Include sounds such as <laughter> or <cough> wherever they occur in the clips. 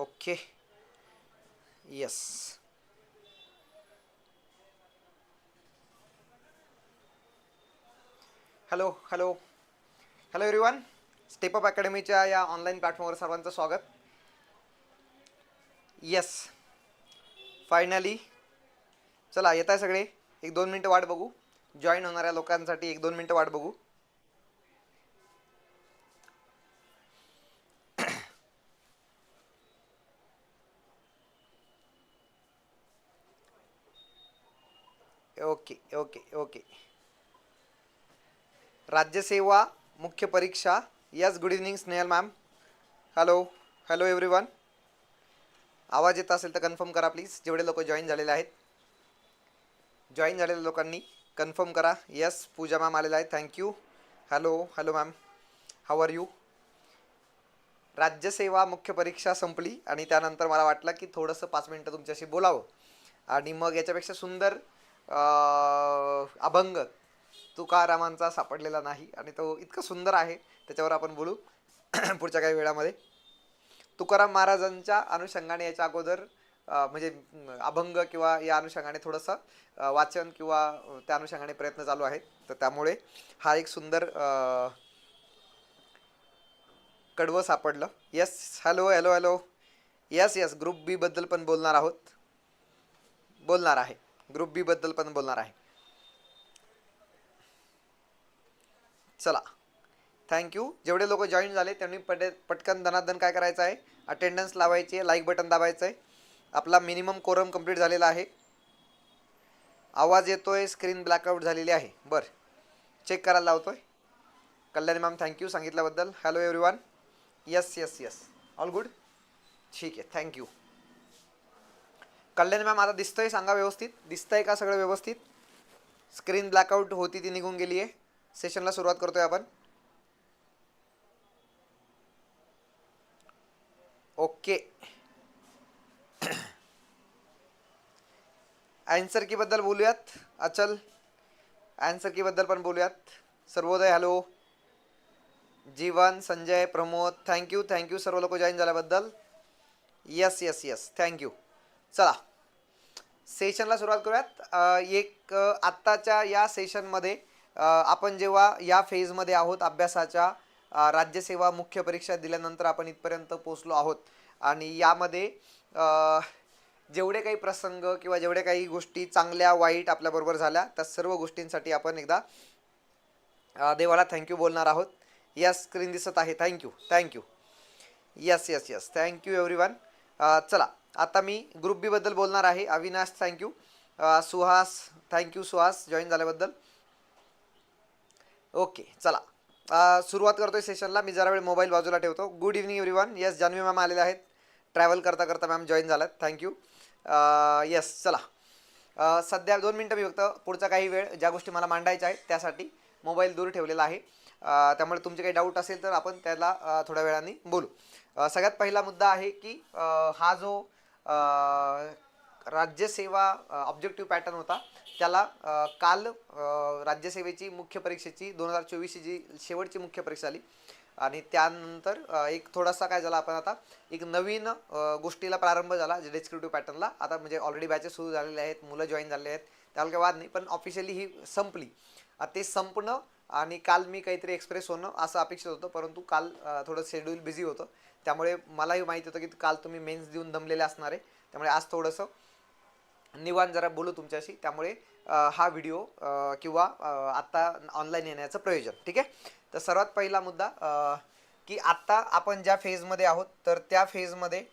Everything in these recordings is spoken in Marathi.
Okay yes hello hello hello everyone step up अकॅडमीच्या या ऑनलाईन प्लॅटफॉर्मवर सर्वांचं स्वागत. येस फायनली चला येत आहे सगळे. एक दोन मिनटं वाट बघू. जॉईन होणाऱ्या लोकांसाठी एक दोन मिनटं वाट बघू. Okay okay okay. राज्यसेवा मुख्य परीक्षा. Yes good evening Snehal ma'am hello hello everyone आवाज येत असेल तर कन्फर्म करा प्लीज जेवढे लोक जॉईन झालेले आहेत. जॉईन झालेल्या लोकांनी कन्फर्म करा. यस पूजा मॅम आलेला आहे thank you hello hello ma'am how are you राज्यसेवा मुख्य परीक्षा संपली आणि त्यानंतर मला वाटलं की थोडंसं पाच मिनटं तुमच्याशी बोलावं. आणि मग याच्यापेक्षा सुंदर अभंग तुकारामांचा सापडलेला नाही आणि तो इतका सुंदर आहे त्याच्यावर आपण बोलू. <clears throat> पुढच्या काही वेळामध्ये. तुकाराम महाराजांच्या अनुषंगाने याच्या अगोदर म्हणजे अभंग किंवा या अनुषंगाने थोडंसं वाचन किंवा त्या अनुषंगाने प्रयत्न चालू आहेत. तर त्यामुळे हा एक सुंदर कडवं सापडलं. Yes hello hello hello yes yes group बीबद्दल पण बोलणार आहोत. बोलणार आहे. ग्रुप बी बद्दल पण बोलणार आहे. चला. थँक्यू जेवढे लोक जॉईन झाले त्यांनी पटे पटकन दनादन काय करायचं आहे? अटेंडन्स लावायची आहे लाईक बटन दाबायचं आहे. आपला मिनिमम कोरम कंप्लीट झालेला आहे. आवाज येतो आहे स्क्रीन ब्लॅकआउट झालेली आहे. बरं. चेक करायला लावतो आहे कल्याणी मॅम थँक्यू सांगितल्याबद्दल. Hello everyone yes yes yes all good ठीक आहे. थँक्यू कल्याण मॅम आता दिसतंय सांगा व्यवस्थित. दिसतंय का सगळं व्यवस्थित? स्क्रीन ब्लॅकआउट होती ती निघून गेली आहे. सेशनला सुरुवात करतोय आपण. ओके. अँसर कीबद्दल बोलूयात अचल. अँसर कीबद्दल पण बोलूयात. Sarvodaya hello. Jeevan Sanjay Pramod thank you thank you सर्व लोक जॉईन झाल्याबद्दल. येस येस येस थँक्यू चला. सेशनला सुरुवात करूयात. एक आत्ताच्या या सेशनमध्ये आपण जेव्हा या फेजमध्ये आहोत अभ्यासाच्या राज्यसेवा मुख्य परीक्षा दिल्यानंतर आपण इथपर्यंत पोचलो आहोत. आणि यामध्ये जेवढे काही प्रसंग किंवा जेवढे काही गोष्टी चांगल्या वाईट आपल्याबरोबर झाल्या त्या सर्व गोष्टींसाठी आपण एकदा देवाला थँक्यू बोलणार आहोत. यस स्क्रीन दिसत आहे. Thank you thank you yes yes yes thank you everyone चला. आता मी ग्रुप बी बद्दल बोलणार आहे. Avinash thank you Suhas thank you Suhas join झाल्याबद्दल. ओके चला. सुरुवात करतोय सेशनला मी जरा वेळ मोबाईल बाजूला ठेवतो. Good evening everyone yes Janhavi ma'am आलेले आहेत. ट्रॅव्हल करता करता मॅम जॉईन झाल्यात थँक्यू येस चला. सध्या दोन मिनटं मी फक्त पुढचा काही वेळ ज्या गोष्टी मला मांडायच्या आहेत त्यासाठी मोबाईल दूर ठेवलेला आहे. त्यामुळे तुमचे काही डाऊट असेल तर आपण त्याला थोड्या वेळाने बोलू. सगळ्यात पहिला मुद्दा आहे की हा जो राज्यसेवा ऑब्जेक्टिव्ह पॅटर्न होता. त्याला काल राज्यसेवेची मुख्य परीक्षेची दोन हजार चोवीसची जी शेवटची मुख्य परीक्षा आली. आणि त्यानंतर एक थोडासा काय झाला आपण आता एक नवीन गोष्टीला प्रारंभ झाला जे डेस्क्रिप्टिव्ह पॅटर्नला आता म्हणजे ऑलरेडी बॅचेस सुरू झालेले आहेत मुलं जॉईन झाले आहेत त्याला काही वाद नाही पण ऑफिशियली ही संपली. ते संपणं आणि काल मी काहीतरी एक्सप्रेस होणं असं अपेक्षित होतं परंतु काल थोडं शेड्यूल बिझी होतं. त्यामुळे मलाही माहिती होतं की काल तुम्ही मेन्स देऊन दमलेले असणार आहे. त्यामुळे आज थोडंसं निवान जरा बोलू तुमच्याशी. त्यामुळे हा व्हिडिओ किंवा आत्ता ऑनलाईन येण्याचं प्रयोजन. ठीक आहे? तर सर्वात पहिला मुद्दा की आत्ता आपण ज्या फेजमध्ये आहोत तर त्या फेजमध्ये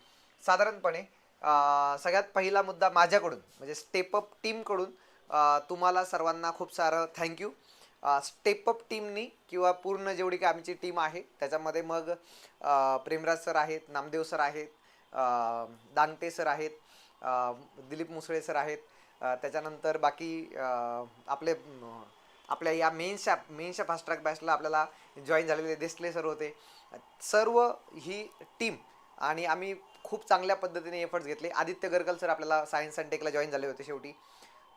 साधारणपणे सगळ्यात पहिला मुद्दा माझ्याकडून म्हणजे स्टेपअप टीमकडून तुम्हाला सर्वांना खूप सारं थँक्यू स्टेपअप टीमनी किंवा पूर्ण जेवढी काही आमची टीम आहे त्याच्यामध्ये मग प्रेमराज सर आहेत नामदेव सर आहेत दांगटे सर आहेत दिलीप मुसळे सर आहेत त्याच्यानंतर बाकी आपले आपल्या या मेन्सच्या मेन्सच्या फास्ट ट्रॅक बॅचला आपल्याला जॉईन झालेले देसले सर होते. सर्व ही टीम आणि आम्ही खूप चांगल्या पद्धतीने एफर्ट्स घेतले. आदित्य गरगल सर आपल्याला सायन्स अँड टेकला जॉईन झाले होते शेवटी.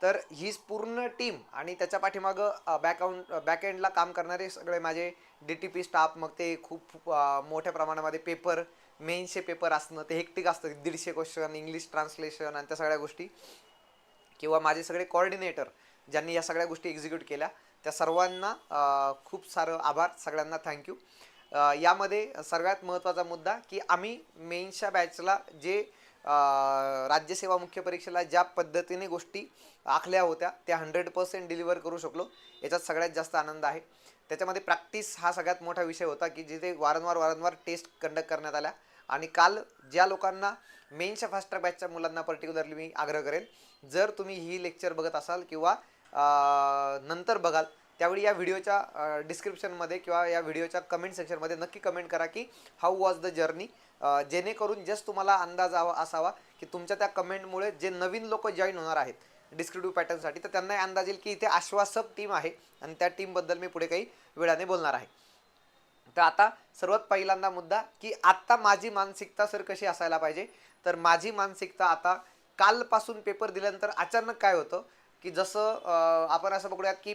तर हीच पूर्ण टीम आणि त्याच्या पाठीमागं बॅकआउंट बॅकएंडला काम करणारे सगळे माझे डी टी पी स्टाफ मग ते खूप मोठ्या प्रमाणामध्ये पेपर मेनचे पेपर असणं ते हेक्टिक असतं. दीडशे क्वेश्चन इंग्लिश ट्रान्सलेशन आणि त्या सगळ्या गोष्टी. किंवा माझे सगळे कॉर्डिनेटर ज्यांनी या सगळ्या गोष्टी एक्झिक्यूट केल्या त्या सर्वांना खूप सारं आभार. सगळ्यांना थँक्यू यामध्ये सर्वात महत्त्वाचा मुद्दा की आम्ही मेन्सच्या बॅचला जे राज्यसेवा मुख्य परीक्षेला ज्या पद्धतीने गोष्टी आखल्या होत्या त्या हंड्रेड पर्सेंट डिलिव्हर करू शकलो. याच्यात सगळ्यात जास्त आनंद आहे. त्याच्यामध्ये प्रॅक्टिस हा सगळ्यात मोठा विषय होता की जिथे वारंवार वारंवार टेस्ट कंडक्ट करण्यात आल्या. आणि काल ज्या लोकांना मेन्सच्या फास्ट ट्रॅक बॅचच्या मुलांना पर्टिक्युलरली मी आग्रह करेन जर तुम्ही ही लेक्चर बघत असाल किंवा नंतर बघाल त्यावेळी या व्हिडिओच्या डिस्क्रिप्शनमध्ये किंवा या व्हिडिओच्या कमेंट सेक्शनमध्ये नक्की कमेंट करा की हाऊ वॉज द जर्नी जेणेकरून जस्ट तुम्हाला अंदाज आवा असावा की तुमच्या त्या कमेंटमुळे जे नवीन लोक जॉईन होणार आहेत डिस्क्रिप्टिव्ह पॅटर्नसाठी तर त्यांनाही अंदाज येईल की इथे आश्वासक टीम आहे आणि त्या टीमबद्दल मी पुढे काही वेळाने बोलणार आहे. तर आता सर्वात पहिल्यांदा मुद्दा की आत्ता माझी मानसिकता सर कशी असायला पाहिजे? तर माझी मानसिकता आता कालपासून पेपर दिल्यानंतर अचानक काय होतं की जसं आपण असं बघूयात की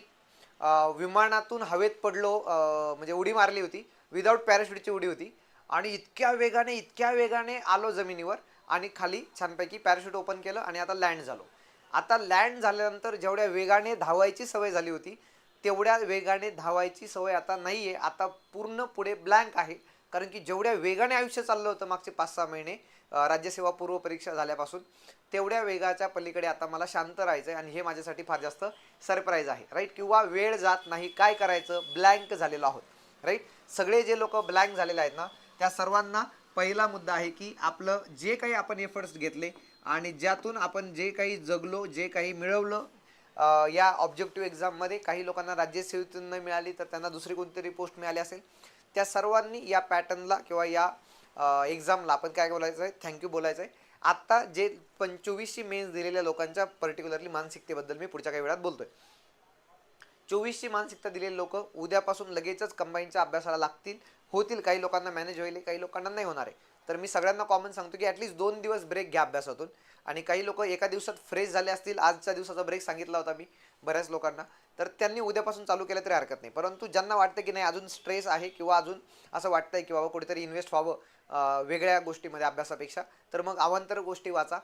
विमानातून हवेत पडलो म्हणजे उडी मारली होती विदाऊट पॅराशूटची उडी होती आणि इतक्या वेगाने इतक्या वेगाने आलो जमिनीवर आणि खाली छानपैकी पॅराशूट ओपन केलं आणि आता लँड झालो. आता लँड झाल्यानंतर जेवढ्या वेगाने धावायची सवय झाली होती तेवढ्या वेगाने धावायची सवय आता नाही आहे आता पूर्ण पुढे ब्लँक आहे. कारण की जेवढ्या वेगाने आयुष्य चाललं होतं मागचे पाच सहा महिने राज्यसेवा पूर्व परीक्षा झाल्यापासून तेवढ्या वेगाच्या पलीकडे आता मला शांत राहायचं आहे आणि हे माझ्यासाठी फार जास्त सरप्राईज आहे. राईट किंवा वेळ जात नाही. काय करायचं? ब्लँक झालेलो आहोत. राईट सगळे जे लोक ब्लँक झालेले आहेत ना त्या सर्वांना पहिला मुद्दा आहे की आपलं जे काही आपण एफर्ट्स घेतले आणि ज्यातून आपण जे काही जगलो जे काही मिळवलं या ऑब्जेक्टिव्ह एक्झाममध्ये काही लोकांना राज्यसेवेतून न मिळाली तर त्यांना दुसरी कोणतरी पोस्ट मिळाली असेल. त्या सर्वांनी या पॅटर्नला किंवा या एक्झामला आपण काय बोलायचं आहे? थँक्यू बोलायचं आहे. आत्ता जे पंचवीसशे मेन्स दिलेल्या लोकांच्या पर्टिक्युलरली मानसिकतेबद्दल मी पुढच्या काही वेळात बोलतोय. चोवीसची मानसिकता दिलेले लोक उद्यापासून लगेचच कंबाईनच्या अभ्यासाला लागतील. होतील काही लोकांना मॅनेज होईल काही लोकांना नाही होणार आहे. तर मी सगळ्यांना कॉमन सांगतो की ॲटलीस्ट दोन दिवस ब्रेक घ्या अभ्यासातून. आणि काही लोक एका दिवसात फ्रेश झाले असतील आजच्या दिवसाचा ब्रेक सांगितला होता मी बऱ्याच लोकांना. तर त्यांनी उद्यापासून चालू केलं तरी हरकत नाही. परंतु ज्यांना वाटतं की नाही अजून स्ट्रेस आहे किंवा अजून असं वाटतंय की बाबा कुठेतरी इन्व्हेस्ट व्हावं वेगळ्या गोष्टीमध्ये अभ्यासापेक्षा तर मग अवांतर गोष्टी वाचा.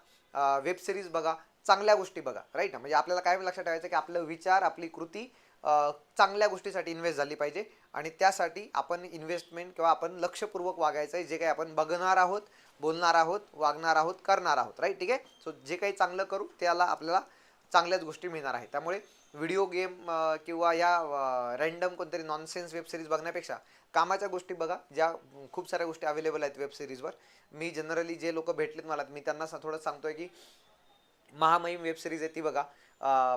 वेब सिरीज बघा चांगल्या गोष्टी बघा राईट ना म्हणजे आपल्याला काय लक्षात ठेवायचं की आपलं विचार आपली कृती चांगल्या गोष्टीसाठी इन्व्हेस्ट झाली पाहिजे. आणि त्यासाठी आपण इन्व्हेस्टमेंट किंवा आपण लक्षपूर्वक वागायचं आहे जे काही आपण बघणार आहोत बोलणार आहोत वागणार आहोत करणार आहोत राईट ठीक आहे? सो जे काही चांगलं करू त्याला आपल्याला चांगल्याच गोष्टी मिळणार आहे त्यामुळे व्हिडिओ गेम किंवा या रँडम कोणतरी नॉनसेन्स वेब सिरीज बघण्यापेक्षा कामाच्या गोष्टी बघा ज्या खूप साऱ्या गोष्टी अवेलेबल आहेत वेब सिरीजवर मी जनरली जे लोक भेटलेत मला मी त्यांना थोडं थोडं सांगतोय की महामहिम वेब सिरीज आहे ती बघा.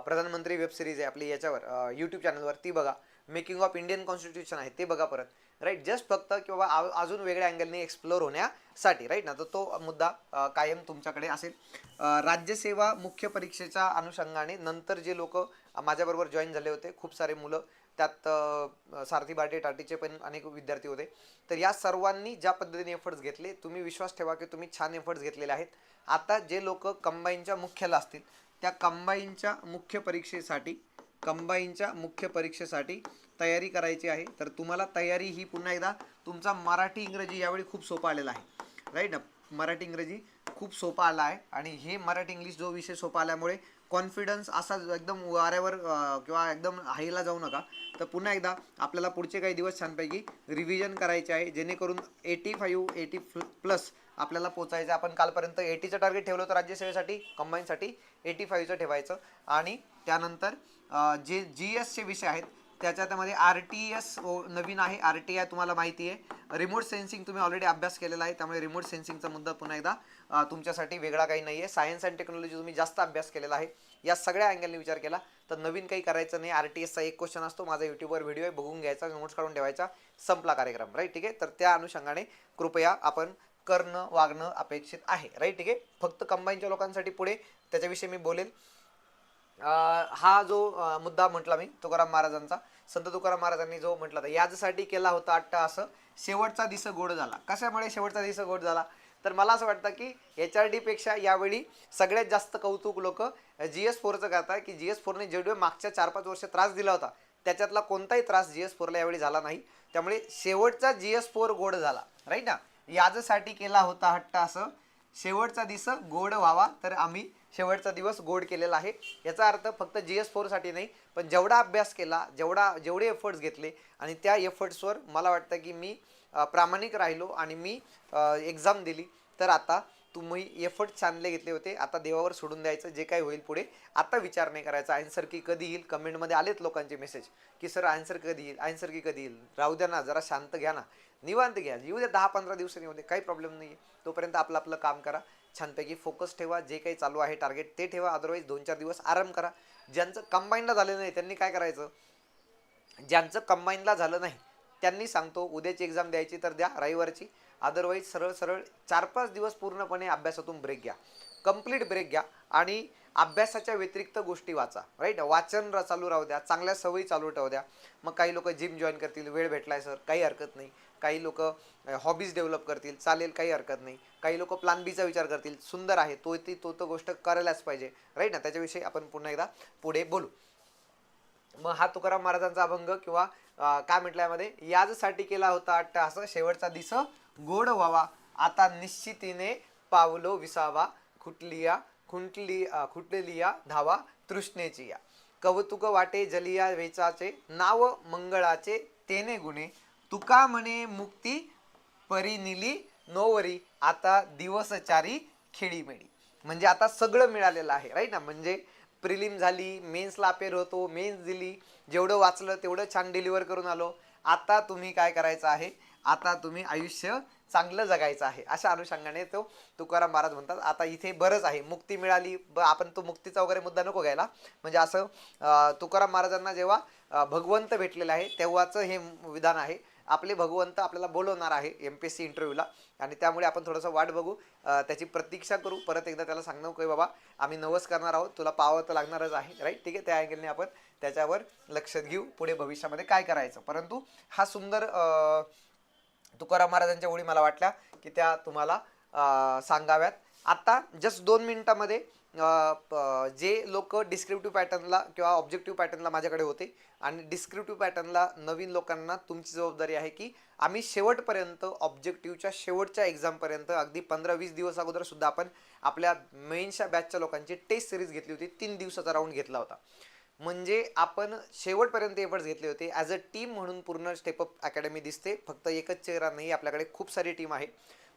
प्रधानमंत्री वेब सिरीज आहे आपली याच्यावर यूट्यूब चॅनलवर ती बघा. मेकिंग ऑफ इंडियन कॉन्स्टिट्यूशन आहे ते बघा परत. राईट जस्ट फक्त किंवा आ- अजून वेगळ्या अँगलने एक्सप्लोर होण्यासाठी राईट ना तर तो मुद्दा कायम तुमच्याकडे असेल. राज्यसेवा मुख्य परीक्षेच्या अनुषंगाने नंतर जे लोक माझ्याबरोबर जॉईन झाले होते खूप सारे मुलं त्यात सारथी बाटे टाटीचे पण अनेक विद्यार्थी होते. तर या सर्वांनी ज्या पद्धतीने एफर्ट्स घेतले तुम्ही विश्वास ठेवा की तुम्ही छान एफर्ट्स घेतलेले आहेत. आता जे लोक कंबाईनच्या मुख्याला असतील त्या कंबाईनच्या मुख्य परीक्षेसाठी कंबाईनच्या मुख्य परीक्षेसाठी तयारी करायची आहे. तर तुम्हाला तयारी ही पुन्हा एकदा तुमचा मराठी इंग्रजी यावेळी खूप सोपा आलेला आहे. राईट ना? मराठी इंग्रजी खूप सोपा आला आहे. आणि हे मराठी इंग्लिश जो विषय सोपा आल्यामुळे कॉन्फिडन्स असा एकदम वाऱ्यावर किंवा एकदम हाईला जाऊ नका. तर पुन्हा एकदा आपल्याला पुढचे काही दिवस छानपैकी रिव्हिजन करायचे आहे. जेणेकरून एटी फाईव्ह एटी प्लस आपल्याला पोचायचं आपण कालपर्यंत एटीचं टार्गेट ठेवलं होतं राज्यसेवेसाठी कंबाईनसाठी एटी फाईव्हचं ठेवायचं. आणि त्यानंतर जे जी एसचे विषय आहेत त्याच्यामध्ये आर टी एस नवीन आहे. आर टी आय तुम्हाला माहिती आहे रिमोट सेन्सिंग तुम्ही ऑलरेडी अभ्यास केलेला आहे. त्यामुळे रिमोट सेन्सिंगचा मुद्दा पुन्हा एकदा तुमच्यासाठी वेगळा काही नाही आहे सायन्स अँड टेक्नॉलॉजी तुम्ही जास्त अभ्यास केलेला आहे. या सगळ्या अँगलने विचार केला तर नवीन काही करायचं नाही. आर टी एसचा एक क्वेश्चन असतो. माझा यूट्यूबवर व्हिडिओ आहे. बघून घ्यायचा नोट्स काढून ठेवायचा. संपला कार्यक्रम राईट ठीक आहे? तर त्या अनुषंगाने कृपया आपण करणं वागणं अपेक्षित आहे. राईट ठीक आहे? फक्त कंबाईनच्या लोकांसाठी पुढे त्याच्याविषयी मी बोलेल. हा जो मुद्दा म्हटला मी तुकाराम महाराजांचा संत तुकाराम महाराजांनी जो म्हटला होता याजसाठी केला होता अट्ट असं शेवटचा दिस गोड झाला. कशामुळे शेवटचा दिस गोड झाला? तर मला असं वाटतं की एच आर डीपेक्षा यावेळी सगळ्यात जास्त कौतुक लोक जी एस फोरचं करतात की जी एस फोरने जेवढे मागच्या चार पाच वर्ष त्रास दिला होता त्याच्यातला कोणताही त्रास जी एस फोरला यावेळी झाला नाही. त्यामुळे शेवटचा जी एस फोर गोड झाला. राईट ना? याजसाठी केला होता हट्ट असं शेवटचा दिवस गोड व्हावा. तर आम्ही शेवटचा दिवस गोड केलेला आहे. याचा अर्थ फक्त जी एस फोरसाठी नाही पण जेवढा अभ्यास केला जेवढा जेवढे एफर्ट्स घेतले आणि त्या एफर्ट्सवर मला वाटतं की मी प्रामाणिक राहिलो आणि मी एक्झाम दिली. तर आता तुम्ही एफर्ट चांगले घेतले होते. आता देवावर सोडून द्यायचं जे काही होईल पुढे. आता विचार नाही करायचा. आन्सर की कधी येईल? कमेंटमध्ये आलेत लोकांचे मेसेज की सर आन्सर कधी येईल? आन्सर की कधी येईल? राहू द्या ना जरा शांत घ्या ना. निवांत घ्या. येऊ द्या दहा पंधरा दिवसांनी येऊ दे काही प्रॉब्लेम नाही आहे. तोपर्यंत आपलं आपलं काम करा. छानपैकी फोकस ठेवा. जे काही चालू आहे टार्गेट ते ठेवा. अदरवाईज दोन चार दिवस आराम करा. ज्यांचं कंबाईनला झालं नाही त्यांनी काय करायचं? ज्यांचं कंबाईनला झालं नाही त्यांनी सांगतो उद्याची एक्झाम द्यायची तर द्या. रविवारची अदरवाईज सरळ सरळ चार पाच दिवस पूर्णपणे अभ्यासातून ब्रेक घ्या. कंप्लीट ब्रेक घ्या आणि अभ्यासाच्या व्यतिरिक्त गोष्टी वाचा. राईट वाचन चालू राहू द्या. चांगल्या सवयी चालू ठेवू द्या. मग काही लोक जिम जॉईन करतील. वेळ भेटलाय सर काही हरकत नाही. काही लोक हॉबीज डेव्हलप करतील. चालेल काही हरकत नाही. काही लोक प्लान बीचा विचार करतील. सुंदर आहे. तो ती तो तो गोष्ट करायलाच पाहिजे. राईट ना? त्याच्याविषयी आपण पुन्हा एकदा पुढे बोलू. मग हा तुकाराम महाराजांचा अभंग किंवा काय म्हटल्यामध्ये याजसाठी केला होता अट्ट असं शेवटचा दिस. गोड व्हावा. आता निश्चितीने पावलो विसावा खुटलिया खुंटली खुटलिया धावा तृष्णेची या कौतुक वाटे जलिया वेचाचे नाव मंगळाचे तेने गुणे. तुका म्हणे मुक्ती परिनिली नोवरी. आता दिवसचारी खेळीमेळी. म्हणजे आता सगळं मिळालेलं आहे राईट ना? म्हणजे प्रिलिम झाली मेन्सला अपेर होतो मेन्स दिली. जेवढं वाचलं तेवढं छान डिलिव्हर करून आलो. आता तुम्ही काय करायचं आहे? आता तुम्ही आयुष्य चांगलं जगायचं आहे. अशा अनुषंगाने तो तुकाराम महाराज म्हणतात आता इथे बरंच आहे. मुक्ती मिळाली ब आपण तो मुक्तीचा वगैरे मुद्दा नको घ्यायला. म्हणजे असं तुकाराम महाराजांना जेव्हा भगवंत भेटलेलं आहे तेव्हाचं हे विधान आहे. आपले भगवंत आपल्याला बोलवणार आहे एम पी एस सी इंटरव्ह्यूला आणि त्यामुळे आपण थोडंसं वाट बघू त्याची प्रतीक्षा करू. परत एकदा त्याला सांगणं की बाबा. आम्ही नवस करणार आहोत. तुला पावं तर लागणारच आहे. राईट ठीक आहे? त्या अँगलने आपण त्याच्यावर लक्ष घेऊ पुढे भविष्यामध्ये काय करायचं. परंतु हा सुंदर तुकाराम महाराजांच्या ओळी मला वाटल्या की त्या तुम्हाला सांगाव्यात. आता जस्ट दोन मिनिटामध्ये जे लोक डिस्क्रिप्टिव्ह पॅटर्नला किंवा ऑब्जेक्टिव्ह पॅटर्नला माझ्याकडे होते आणि डिस्क्रिप्टिव्ह पॅटर्नला नवीन लोकांना तुमची जबाबदारी आहे की आम्ही शेवटपर्यंत ऑब्जेक्टिव्हच्या शेवटच्या एक्झामपर्यंत अगदी पंधरा वीस दिवस अगोदर सुद्धा आपण आपल्या मेनच्या बॅचच्या लोकांची टेस्ट सिरीज घेतली होती. तीन दिवसाचा राऊंड घेतला होता. म्हणजे आपण शेवटपर्यंत एफर्ट्स घेतले होते. ॲज अ टीम म्हणून पूर्ण स्टेपअप अकॅडमी दिसते. फक्त एकच चेहरा नाही आपल्याकडे खूप सारी टीम आहे.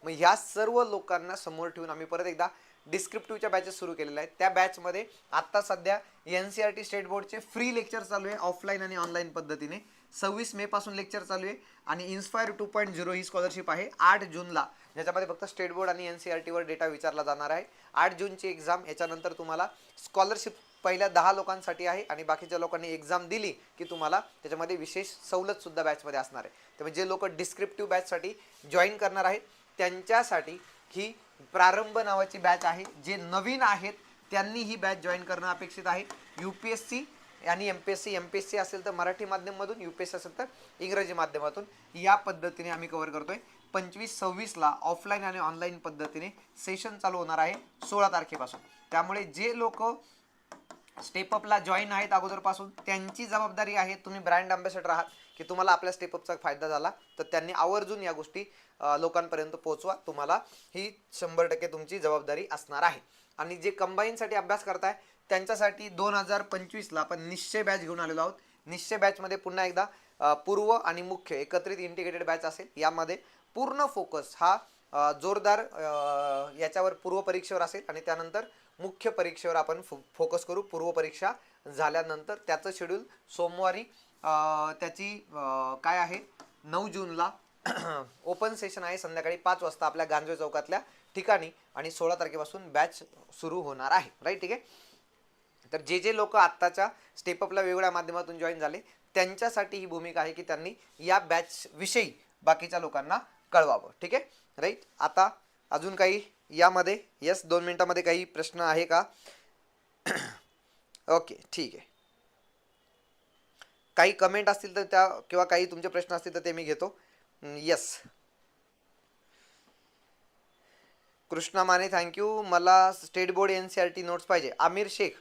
मग ह्या सर्व लोकांना समोर ठेवून आम्ही परत एकदा डिस्क्रिप्टिव्हच्या बॅचेस सुरू केलेल्या आहेत. त्या बॅचमध्ये आत्ता सध्या N C R T state बोर्डचे फ्री लेक्चर चालू आहे ऑफलाईन आणि ऑनलाईन पद्धतीने. सव्वीस मे पासून लेक्चर चालू आहे आणि इन्स्पायर टू पॉईंट झिरो ही स्कॉलरशिप आहे. आठ जूनला ज्याच्यामध्ये फक्त स्टेट बोर्ड आणि एन सी आर टीवर डेटा विचारला जाणार आहे. आठ जूनची एक्झाम याच्यानंतर तुम्हाला स्कॉलरशिप पहिल्या दहा लोकांसाठी आहे आणि बाकीच्या लोकांनी एक्झाम दिली की तुम्हाला त्याच्यामध्ये विशेष सवलत सुद्धा बॅचमध्ये असणार आहे. त्यामुळे जे लोक डिस्क्रिप्टिव्ह बॅचसाठी जॉईन करणार आहेत त्यांच्यासाठी ही प्रारंभ नावाची बॅच आहे. जे नवीन आहेत त्यांनी ही बॅच जॉईन करणं अपेक्षित आहे. यू पी एस सी आणि M P S C M P S C असेल तर मराठी माध्यमातून यू पी एस सी असेल तर इंग्रजी माध्यमातून या पद्धतीने आम्ही कव्हर आहे पंचवीस सव्वीसला ऑफलाईन आणि ऑनलाईन पद्धतीने सेशन चालू होणार आहे सोळा तारखेपासून. त्यामुळे जे लोक स्टेपअपला जॉईन आहेत अगोदरपासून. त्यांची जबाबदारी आहे तुम्ही ब्रँड अँबॅसेडर आहात की तुम्हाला आपल्या स्टेपअपचा फायदा झाला तर त्यांनी आवर्जून या गोष्टी लोकांपर्यंत पोहोचवा. तुम्हाला ही शंभर टक्के तुमची जबाबदारी असणार आहे. आणि जे कंबाईनसाठी अभ्यास करताय त्यांच्यासाठी दोन हजार पंचवीसला आपण निश्चय बॅच घेऊन आलेलो आहोत. निश्चय बॅचमध्ये पुन्हा एकदा पूर्व आणि मुख्य एकत्रित इंटिग्रेटेड बॅच असेल. यामध्ये पूर्ण फोकस हा जोरदार याच्यावर पूर्व परीक्षेवर असेल. आणि त्यानंतर मुख्य परीक्षेवर आपण फो फोकस करू. पूर्व परीक्षा झाल्यानंतर त्याचं शेड्यूल सोमवारी त्याची काय आहे? नऊ जूनला <clears throat> ओपन सेशन आहे. संध्याकाळी पाच वाजता आपल्या गांजवे चौकातल्या ठिकाणी आणि सोळा तारखेपासून बॅच सुरू होणार आहे. राईट ठीक आहे? तर जे जे लोक आत्ताच्या स्टेपअपला वेगवेगळ्या माध्यमातून जॉईन झाले त्यांच्यासाठी ही भूमिका आहे की त्यांनी या बॅचविषयी बाकीच्या लोकांना कळवावं. ठीक आहे? राईट आता अजून काही? यामध्ये? यस दोन मिनटामध्ये काही प्रश्न आहे का? <clears throat> ओके ठीक आहे. काही कमेंट असतील तर त्या किंवा काही तुमचे प्रश्न असतील तर ते मी घेतो. Mm, yes Krishna Mane thank you मला state board N C R T notes पाहिजे. Aamir Shaikh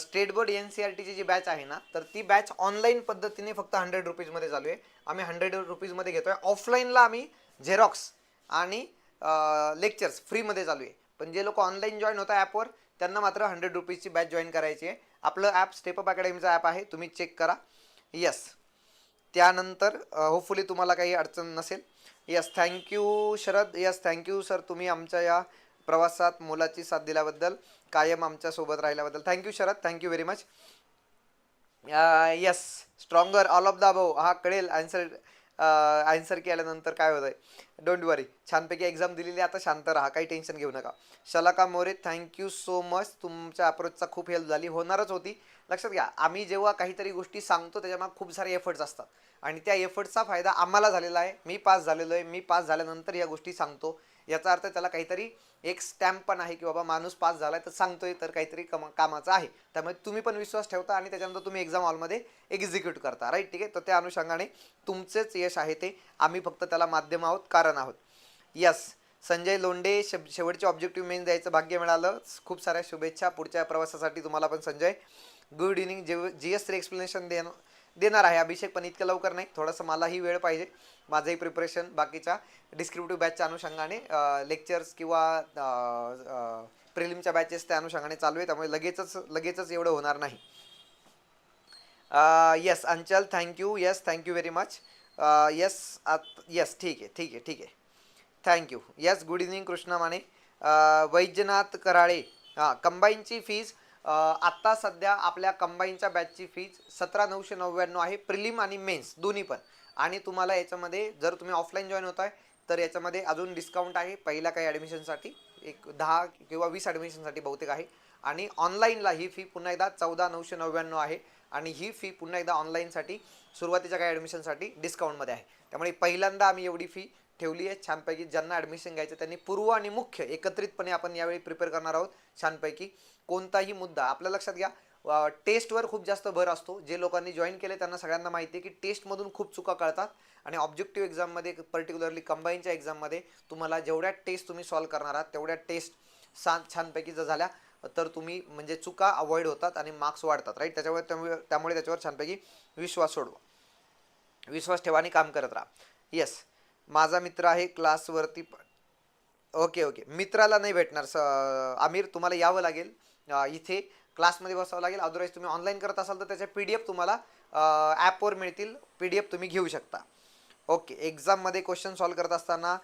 state board N C R टीची जी बॅच आहे ना तर ती बॅच ऑनलाईन पद्धतीने फक्त हंड्रेड रुपीजमध्ये चालू आहे. आम्ही हंड्रेड रुपीजमध्ये घेतो आहे ऑफलाईनला आम्ही झेरॉक्स आणि लेक्चर्स फ्रीमध्ये चालू आहे. पण जे लोक ऑनलाईन जॉईन होता ॲपवर त्यांना मात्र हंड्रेड रुपीजची बॅच जॉईन करायची आहे. आपलं ॲप स्टेपअप अकॅडमीचं ॲप आहे तुम्ही चेक करा. यस त्यानंतर होपफुली तुम्हाला काही अडचण नसेल. Yes thank you Sharad. Yes thank you sir तुम्ही आमच्या या प्रवासात मोलाची साथ दिल्याबद्दल कायम आमच्यासोबत राहिल्याबद्दल. Thank you Sharad. Thank you very much yes stronger all of the above हा कळेल. आन्सर आन्सर केल्यानंतर काय होतं आहे डोंट वरी छानपैकी एक्झाम दिलेली आहे, आता शांत राहा. काही टेन्शन घेऊ नका. Shalaka More thank you so much तुमच्या अप्रोचचा खूप हेल्प झाली. होणारच होती. लक्षात घ्या. आम्ही जेव्हा काहीतरी गोष्टी सांगतो त्याच्यामागे खूप सारे एफर्ट्स असतात. आणि त्या एफर्ट्सचा फायदा आम्हाला झालेला आहे. मी पास झालेलो आहे. मी पास झाल्यानंतर या गोष्टी सांगतो. याचा अर्थ त्याला काहीतरी एक स्टॅम्प पण आहे की बाबा माणूस पास झालाय तर सांगतोय तर काहीतरी कमा कामाचं आहे. त्यामुळे तुम्ही पण विश्वास ठेवता आणि त्याच्यानंतर तुम्ही एक्झाम हॉलमध्ये एक्झिक्यूट करता. राईट ठीक आहे? तर त्या अनुषंगाने तुमचेच यश आहे ते आम्ही फक्त त्याला माध्यम आहोत कारण आहोत. यस संजय लोंडे शे शेवटचे ऑब्जेक्टिव्ह मेन द्यायचं भाग्य मिळालं. खूप साऱ्या शुभेच्छा पुढच्या प्रवासासाठी तुम्हाला पण संजय. गुड इव्हनिंग जे जी एस त्री एक्सप्लेनेशन देणं देणार आहे अभिषेक पण इतकं लवकर नाही. थोडंसं मलाही वेळ पाहिजे. माझंही प्रिपरेशन बाकीच्या डिस्क्रिप्टिव्ह बॅचच्या अनुषंगाने लेक्चर्स किंवा प्रिलिमच्या बॅचेस त्या अनुषंगाने चालू आहे. त्यामुळे लगेचच लगेचच एवढं होणार नाही. Yes Anchal thank you yes thank you very much yes yes ठीक आहे ठीक आहे ठीक आहे. Thank you yes good evening Krishna Mane. Vaidyanath Karale. हां कंबाईनची फीज आत्ता सध्या आपल्या कंबाईनच्या बॅचची फीज सतरा नऊशे नव्याण्णव आहे. प्रिलिम आणि मेन्स दोन्ही पण. आणि तुम्हाला याच्यामध्ये जर तुम्ही ऑफलाईन जॉईन होत आहे तर याच्यामध्ये अजून डिस्काउंट आहे. पहिल्या काही ॲडमिशनसाठी एक दहा किंवा वीस ॲडमिशनसाठी बहुतेक आहे. आणि ऑनलाईनला ही फी पुन्हा एकदा चौदा नऊशे नव्याण्णव आहे. आणि ही फी पुन्हा एकदा ऑनलाईनसाठी सुरुवातीच्या काही ॲडमिशनसाठी डिस्काउंटमध्ये आहे. त्यामुळे पहिल्यांदा आम्ही एवढी फी ठेवली आहे छानपैकी. ज्यांना ॲडमिशन घ्यायचं त्यांनी पूर्व आणि मुख्य एकत्रितपणे आपण यावेळी प्रिपेअर करणार आहोत छानपैकी. कोणताही मुद्दा आपल्या लक्षात घ्या टेस्टवर खूप जास्त भर असतो. जे लोकांनी जॉईन केले त्यांना सगळ्यांना माहिती आहे की टेस्टमधून खूप चुका कळतात आणि ऑब्जेक्टिव्ह एक्झाममध्ये पर्टिक्युलरली कंबाईनच्या एक्झाममध्ये तुम्हाला जेवढ्या टेस्ट तुम्ही सॉल्व करणार आहात तेवढ्या टेस्ट छान छानपैकी जर झाल्या तर तुम्ही म्हणजे चुका अवॉइड होतात आणि मार्क्स वाढतात राईट त्याच्यामुळे त्यामुळे त्यामुळे त्याच्यावर छानपैकी विश्वास सोडवा. विश्वास ठेवा आणि काम करत राहा. येस माझा मित्र आहे क्लासवरती ओके ओके मित्राला नाही भेटणार. स आमिर तुम्हाला यावं लागेल. इथे क्लासमध्ये बसावं लागेल. अदरवाईज तुम्ही ऑनलाईन करत असाल तर त्याच्या पी डी एफ तुम्हाला ॲपवर मिळतील. पी डी एफ तुम्ही घेऊ शकता. ओके एक्झाममध्ये क्वेश्चन सॉल्व करत असताना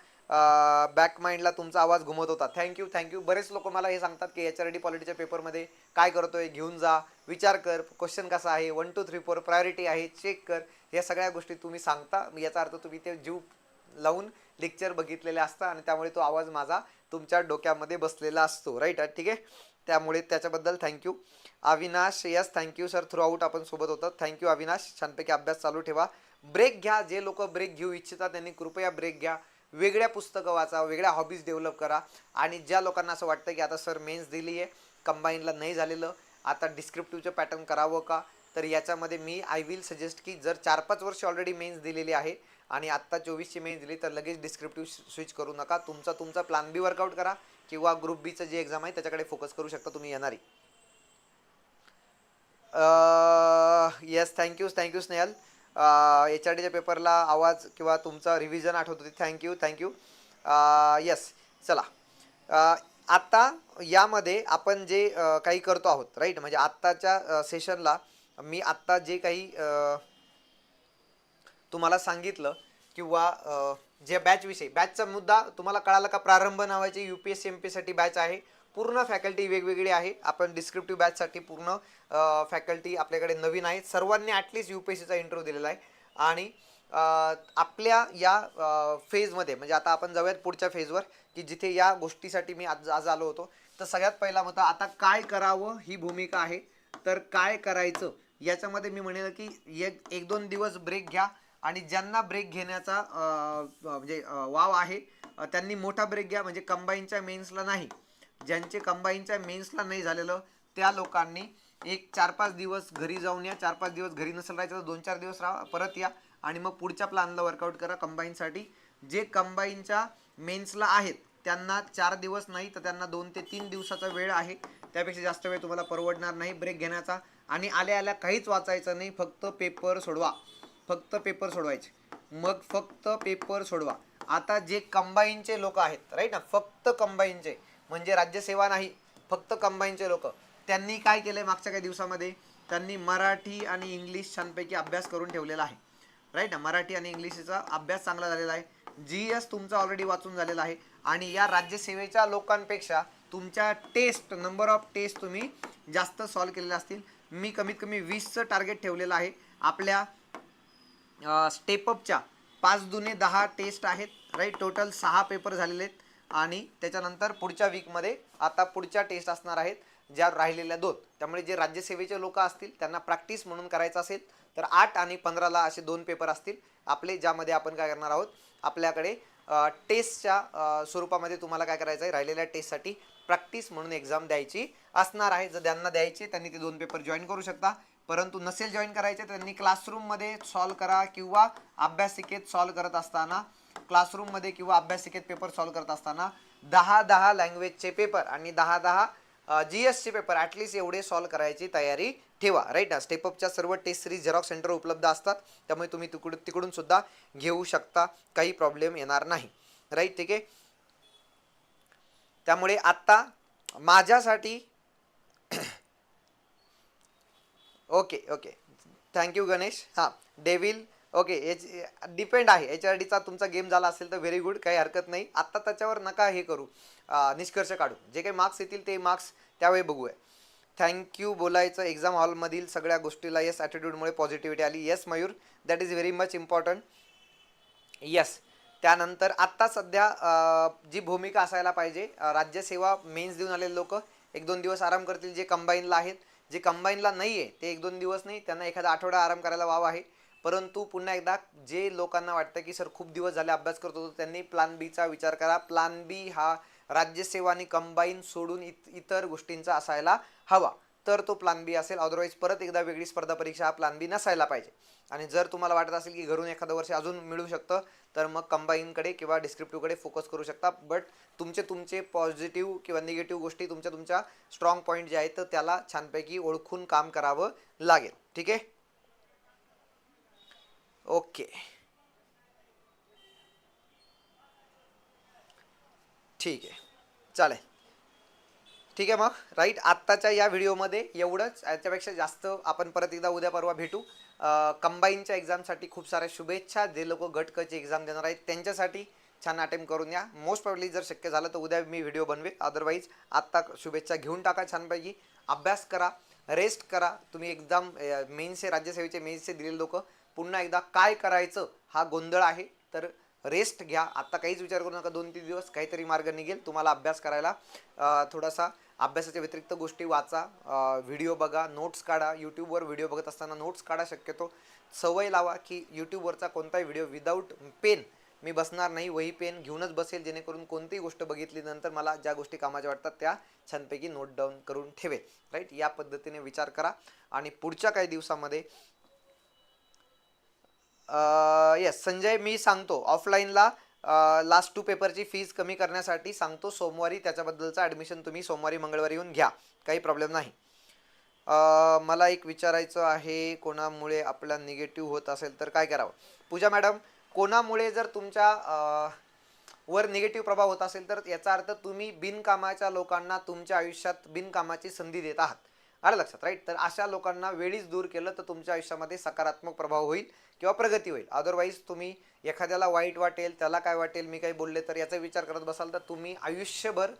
बॅक माइंडला तुमचा आवाज घुमत होता. थँक्यू थँक्यू बरेच लोक मला हे सांगतात की एच आर डी पॉलिटीच्या पेपरमध्ये काय करतोय घेऊन जा. विचार कर. क्वेश्चन कसा आहे? One two three four priority आहे. चेक कर. या सगळ्या गोष्टी तुम्ही सांगता. याचा अर्थ तुम्ही ते जीव लावून लेक्चर बघितलेले असतं आणि त्यामुळे तो आवाज माझा तुमच्या डोक्यामध्ये बसलेला असतो राईट ठीक आहे? त्यामुळे त्याच्याबद्दल thank you Avinash yes thank you sir throughout आपण सोबत होतं. Thank you Avinash. छानपैकी अभ्यास चालू ठेवा. ब्रेक घ्या. जे लोक ब्रेक घेऊ इच्छितात त्यांनी कृपया ब्रेक घ्या. वेगळ्या पुस्तकं वाचा वेगळ्या हॉबीज डेव्हलप करा. आणि ज्या लोकांना असं वाटतं की आता सर मेन्स दिली आहे कंबाईनला नाही झालेलं आता डिस्क्रिप्टिव्हचं पॅटर्न करावं का? तर याच्यामध्ये मी आय विल सजेस्ट की जर चार पाच वर्ष ऑलरेडी मेन्स दिलेली आहे आणि आत्ता चोवीसची मेन दिली तर लगेच डिस्क्रिप्टिव्ह स्विच करू नका. तुमचा तुमचा प्लॅन बी वर्कआउट करा किंवा ग्रुप बीचं जे एक्झाम आहे त्याच्याकडे फोकस करू शकता तुम्ही येणारी. Yes thank you thank you Snehal. H R डीच्या पेपरला आवाज किंवा तुमचा रिव्हिजन आठवत होती थँक्यू थँक्यू येस चला. आत्ता यामध्ये आपण जे काही करतो आहोत राईट म्हणजे आत्ताच्या सेशनला मी आत्ता जे काही अ, तुम्हाला सांगितलं किंवा जे बॅचविषयी बॅचचा मुद्दा तुम्हाला कळाला का? प्रारंभ नावाची U P S C M P साठी बॅच आहे. पूर्ण फॅकल्टी वेगवेगळी आहे. आपण डिस्क्रिप्टिव्ह बॅचसाठी पूर्ण फॅकल्टी आपल्याकडे नवीन आहे सर्वांनी at least U P S सीचा इंटरव्ह्यू दिलेला आहे. आणि आपल्या या फेजमध्ये म्हणजे आता आपण जाऊयात पुढच्या फेजवर की जिथे या गोष्टीसाठी मी आज आज आलो होतो. तर सगळ्यात पहिला मुद्दा आता काय करावं ही भूमिका आहे? तर काय करायचं? याच्यामध्ये मी म्हणेल की एक एक दोन दिवस ब्रेक घ्या. आणि ज्यांना ब्रेक घेण्याचा म्हणजे वाव आहे त्यांनी मोठा ब्रेक घ्या म्हणजे कंबाईनच्या मेन्सला नाही. ज्यांचे कंबाईनच्या मेन्सला नाही झालेलं त्या लोकांनी एक चार पाच दिवस घरी जाऊन या चार पाच दिवस घरी नसेल राहायचं तर दोन चार दिवस राहा परत या आणि मग पुढच्या प्लॅनला वर्कआउट करा कंबाईनसाठी जे कंबाईनच्या मेन्सला आहेत त्यांना चार दिवस नाही तर त्यांना दोन ते तीन दिवसाचा वेळ आहे. त्यापेक्षा जास्त वेळ तुम्हाला परवडणार नाही ब्रेक घेण्याचा. आणि आल्या आल्या काहीच वाचायचं नाही फक्त पेपर सोडवा. फक्त पेपर सोडवायचे. मग फक्त पेपर सोडवा. आता जे कंबाईनचे लोक आहेत राईट ना? फक्त कंबाईनचे. म्हणजे राज्यसेवा नाही फक्त कंबाईनचे लोक. त्यांनी काय केलंय मागच्या काही दिवसामध्ये? त्यांनी मराठी आणि इंग्लिश छानपैकी अभ्यास करून ठेवलेला आहे. राईट ना? मराठी आणि इंग्लिशचा अभ्यास चांगला झालेला आहे. जी एस तुमचा ऑलरेडी वाचून झालेला आहे. आणि या राज्यसेवेच्या लोकांपेक्षा तुमच्या टेस्ट नंबर ऑफ टेस्ट तुम्ही जास्त सॉल्व केलेले असतील. मी कमीत कमी वीसचं टार्गेट ठेवलेलं आहे. आपल्या स्टेपअपच्या पाच दुने दहा टेस्ट आहेत. राईट टोटल सहा पेपर झालेले आहेत. आणि त्याच्यानंतर पुढच्या वीकमध्ये आता पुढच्या टेस्ट असणार आहेत ज्या राहिलेल्या दोन. त्यामुळे जे राज्यसेवेचे लोक असतील त्यांना प्रॅक्टिस म्हणून करायचं असेल तर आठ आणि पंधराला असे दोन पेपर असतील. आपले ज्यामध्ये आपण काय करणार आहोत आपल्याकडे टेस्टच्या स्वरूपामध्ये तुम्हाला काय करायचं आहे राहिलेल्या टेस्टसाठी प्रॅक्टिस म्हणून एक्झाम द्यायची असणार आहे. जर त्यांना द्यायची त्यांनी ते दोन पेपर जॉईन करू शकता. परंतु नसेल जॉईन करायचे तर त्यांनी क्लासरूममध्ये सॉल्व करा किंवा अभ्यासिकेत सॉल्व करत असताना क्लासरूममध्ये किंवा अभ्यासिकेत पेपर सॉल्व करत असताना दहा दहा लँग्वेजचे पेपर आणि दहा दहा जी एसचे पेपर ॲटलिस्ट एवढे सॉल्व करायची तयारी ठेवा राईट स्टेपअपच्या सर्व टेस्ट सिरीज झेरॉक्स सेंटर उपलब्ध असतात त्यामुळे तुम्ही तिकडून तिकडून सुद्धा घेऊ शकता काही प्रॉब्लेम येणार नाही राईट ठीक आहे? त्यामुळे आत्ता माझ्यासाठी okay okay. Thank you Ganesh. हां डेविल ओके एच डिपेंड आहे. एच आर डीचा तुमचा गेम झाला असेल तर व्हेरी गुड काही हरकत नाही. आत्ता त्याच्यावर नका हे करू. निष्कर्ष काढू जे काही मार्क्स येतील ते मार्क्स त्यावेळी बघूया. थँक्यू बोलायचं एक्झाम हॉलमधील सगळ्या गोष्टीला. येस ॲटिट्यूडमुळे पॉझिटिव्हिटी आली. Yes Mayur that is very much important yes त्यानंतर आत्ता सध्या जी भूमिका असायला पाहिजे राज्यसेवा मेन्स देऊन आलेले लोक एक दोन दिवस आराम करतील जे कंबाईनला आहेत. जे कंबाईनला नाही आहे ते एक दोन दिवस नाही त्यांना एखादा आठवडा आराम करायला वाव आहे. परंतु पुन्हा एकदा जे लोकांना वाटतं की सर खूप दिवस झाले अभ्यास करत होतो त्यांनी प्लान बीचा विचार करा. प्लान बी हा राज्यसेवा आणि कंबाईन सोडून इत इतर गोष्टींचा असायला हवा. तर तो प्लान बी असेल. अदरवाईज परत एकदा वेगळी स्पर्धा परीक्षा हा प्लान बी नसायला पाहिजे. आणि जर तुम्हाला वाटत असेल की घरून एखादं वर्ष अजून मिळू शकतं तर मग कंबाईनकडे किंवा डिस्क्रिप्टिव्हकडे फोकस करू शकता. बट तुमचे तुमचे पॉझिटिव्ह किंवा निगेटिव्ह गोष्टी तुमच्या तुमच्या स्ट्रॉंग पॉईंट जे आहेत तर त्याला छानपैकी ओळखून काम करावं लागेल. ठीक आहे? ओके ठीक आहे. चालेल. ठीक आहे मग? राईट आत्ताच्या या व्हिडिओमध्ये एवढंच. याच्यापेक्षा जास्त आपण परत एकदा उद्या परवा भेटू. कंबाईनच्या एक्झामसाठी खूप साऱ्या शुभेच्छा. जे लोक गटकची एक्झाम देणार आहेत त्यांच्यासाठी छान अटेम्प्ट करून या मोस्ट प्रॉब्ली जर शक्य झालं तर उद्या मी व्हिडिओ बनवेल. अदरवाईज आत्ता शुभेच्छा घेऊन टाका छानपैकी. अभ्यास करा रेस्ट करा. तुम्ही एक्झाम मेन्सचे राज्यसेवेचे मेन्सचे दिलेले लोक. पुन्हा एकदा काय करायचं हा गोंधळ आहे. तर रेस्ट घ्या. आत्ता काहीच विचार करू नका. दोन तीन दिवस काहीतरी मार्ग निघेल तुम्हाला अभ्यास करायला. थोडासा अभ्यासाच्या व्यतिरिक्त गोष्टी वाचा व्हिडिओ बघा नोट्स काढा यूट्यूबवर व्हिडिओ बघत असताना नोट्स काढा शक्यतो. सवय लावा की यूट्यूबवरचा कोणताही व्हिडिओ विदाऊट पेन मी बसणार नाही वही पेन घेऊनच बसेल जेणेकरून कोणतीही गोष्ट बघितली नंतर मला ज्या गोष्टी कामाच्या वाटतात त्या छानपैकी नोट डाऊन करून ठेवेल. राईट या पद्धतीने विचार करा. आणि पुढच्या काही दिवसामध्ये येस संजय मी सांगतो ऑफलाईनला लास्ट टू पेपरची फीज कमी करण्यासाठी सांगतो सोमवारी त्याच्याबद्दलचं ॲडमिशन तुम्ही सोमवारी मंगळवारी येऊन घ्या. काही प्रॉब्लेम नाही. मला एक विचारायचं आहे कोणामुळे आपला निगेटिव्ह होत असेल तर काय करावं? पूजा मॅडम कोणामुळे जर तुमच्या वर निगेटिव्ह प्रभाव होत असेल तर याचा अर्थ तुम्ही बिनकामाच्या लोकांना तुमच्या आयुष्यात बिनकामाची संधी देत आहात. आलं लक्षात राईट तर अशा लोकांना वेळीच दूर केलं तर तुमच्या आयुष्यामध्ये सकारात्मक प्रभाव होईल किंवा प्रगती होईल. अदरवाईज तुम्ही एखाद्याला वाईट वाटेल त्याला काय वाटेल मी काही बोलले तर याचा विचार करत बसाल तर तुम्ही आयुष्यभर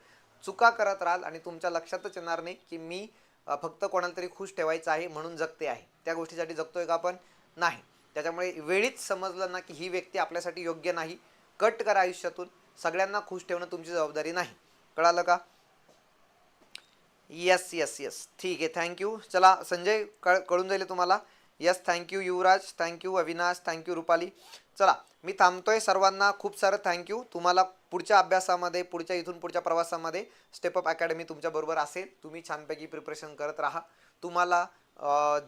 चुका करत राहाल आणि तुमच्या लक्षातच येणार नाही की मी फक्त कोणाला तरी खुश ठेवायचं आहे म्हणून जगते आहे. त्या गोष्टीसाठी जगतोय का आपण? नाही. त्याच्यामुळे वेळीच समजलं ना की ही व्यक्ती आपल्यासाठी योग्य नाही. कट करा आयुष्यातून. सगळ्यांना खुश ठेवणं तुमची जबाबदारी नाही. कळालं का? येस येस येस ठीक आहे थँक्यू चला संजय कळ कळून जाईल तुम्हाला. Yes thank you Yuvraj. Thank you Avinash. Thank you Rupali. चला मी थांबतोय सर्वांना. खूप सारं थँक्यू तुम्हाला पुढच्या अभ्यासामध्ये पुढच्या इथून पुढच्या प्रवासामध्ये स्टेपअप अकॅडमी तुमच्याबरोबर असेल. तुम्ही छानपैकी प्रिपरेशन करत राहा. तुम्हाला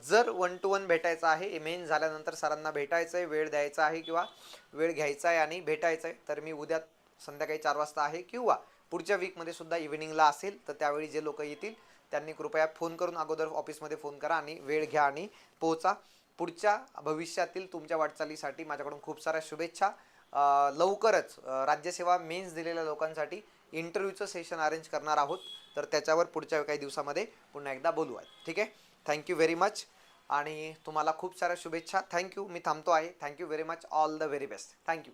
जर वन टू वन भेटायचं आहे मेन झाल्यानंतर सरांना भेटायचं आहे वेळ द्यायचा आहे किंवा वेळ घ्यायचा आहे आणि भेटायचं आहे तर मी उद्या संध्याकाळी चार वाजता आहे. किंवा पुढच्या वीकमध्ये सुद्धा इव्हिनिंगला असेल तर त्यावेळी जे लोक येतील त्यांनी कृपया फोन करून अगोदर ऑफिसमध्ये फोन करा आणि वेळ घ्या आणि पोहोचा. पुढच्या भविष्यातील तुमच्या वाटचालीसाठी माझ्याकडून खूप साऱ्या शुभेच्छा. लवकरच राज्यसेवा मेन्स दिलेल्या लोकांसाठी इंटरव्ह्यूचं सेशन अरेंज करणार आहोत. तर त्याच्यावर पुढच्या काही दिवसामध्ये पुन्हा एकदा बोलू आहे ठीक आहे? थँक्यू व्हेरी मच आणि तुम्हाला खूप साऱ्या शुभेच्छा. थँक्यू मी थांबतो आहे. Thank you very much all the very best thank you